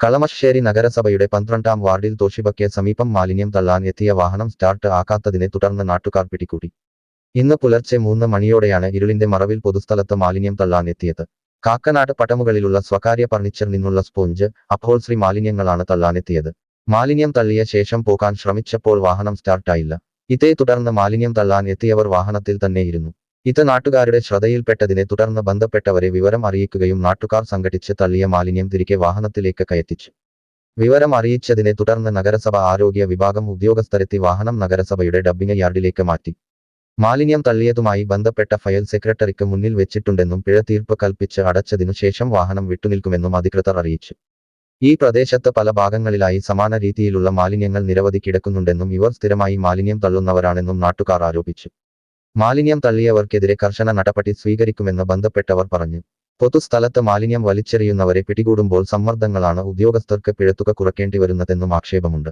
കളമശ്ശേരി നഗരസഭയുടെ പന്ത്രണ്ടാം വാർഡിൽ തോഷിബയ്ക്ക് സമീപം മാലിന്യം തള്ളാൻ എത്തിയ വാഹനം സ്റ്റാർട്ട് ആക്കാത്തതിനെ തുടർന്ന് നാട്ടുകാർ പിടികൂടി. ഇന്ന് പുലർച്ചെ മൂന്ന് മണിയോടെയാണ് ഇരുളിന്റെ മറവിൽ പൊതുസ്ഥലത്ത് മാലിന്യം തള്ളാൻ എത്തിയത്. കാക്കനാട് പട്ടമുകളിലുള്ള സ്വകാര്യ ഫർണിച്ചർ നിന്നുള്ള സ്പോഞ്ച് അപ്പോൾ ശ്രീ മാലിന്യങ്ങളാണ് തള്ളാനെത്തിയത് മാലിന്യം തള്ളിയ ശേഷം പോകാൻ ശ്രമിച്ചപ്പോൾ വാഹനം സ്റ്റാർട്ടായില്ല. ഇതേ തുടർന്ന് മാലിന്യം തള്ളാൻ എത്തിയവർ വാഹനത്തിൽ തന്നെ ഇരുന്നു ഇത് നാട്ടുകാരുടെ ശ്രദ്ധയിൽപ്പെട്ടതിനെ തുടർന്ന് ബന്ധപ്പെട്ടവരെ വിവരം അറിയിക്കുകയും നാട്ടുകാർ സംഘടിച്ച് തള്ളിയ മാലിന്യം തിരികെ വാഹനത്തിലേക്ക് കയറ്റിച്ചു. വിവരം അറിയിച്ചതിനെ തുടർന്ന് നഗരസഭ ആരോഗ്യ വിഭാഗം ഉദ്യോഗസ്ഥരെത്തി വാഹനം നഗരസഭയുടെ ഡബ്ബിംഗ് യാർഡിലേക്ക് മാറ്റി. മാലിന്യം തള്ളിയതുമായി ബന്ധപ്പെട്ട ഫയൽ സെക്രട്ടറിക്ക് മുന്നിൽ വെച്ചിട്ടുണ്ടെന്നും പിഴ തീർപ്പ് കൽപ്പിച്ച് അടച്ചതിനു ശേഷം വാഹനം വിട്ടുനിൽക്കുമെന്നും അധികൃതർ അറിയിച്ചു. ഈ പ്രദേശത്ത് പല ഭാഗങ്ങളിലായി സമാന രീതിയിലുള്ള മാലിന്യങ്ങൾ നിരവധി കിടക്കുന്നുണ്ടെന്നും ഇവർ സ്ഥിരമായി മാലിന്യം തള്ളുന്നവരാണെന്നും നാട്ടുകാർ ആരോപിച്ചു. മാലിന്യം തള്ളിയവർക്കെതിരെ കർശന നടപടി സ്വീകരിക്കുമെന്ന് ബന്ധപ്പെട്ടവർ പറഞ്ഞു. പൊതുസ്ഥലത്ത് മാലിന്യം വലിച്ചെറിയുന്നവരെ പിടികൂടുമ്പോൾ സമ്മർദ്ദങ്ങളാണ് ഉദ്യോഗസ്ഥർക്ക് പിഴത്തുക കുറയ്ക്കേണ്ടി വരുന്നതെന്നും ആക്ഷേപമുണ്ട്.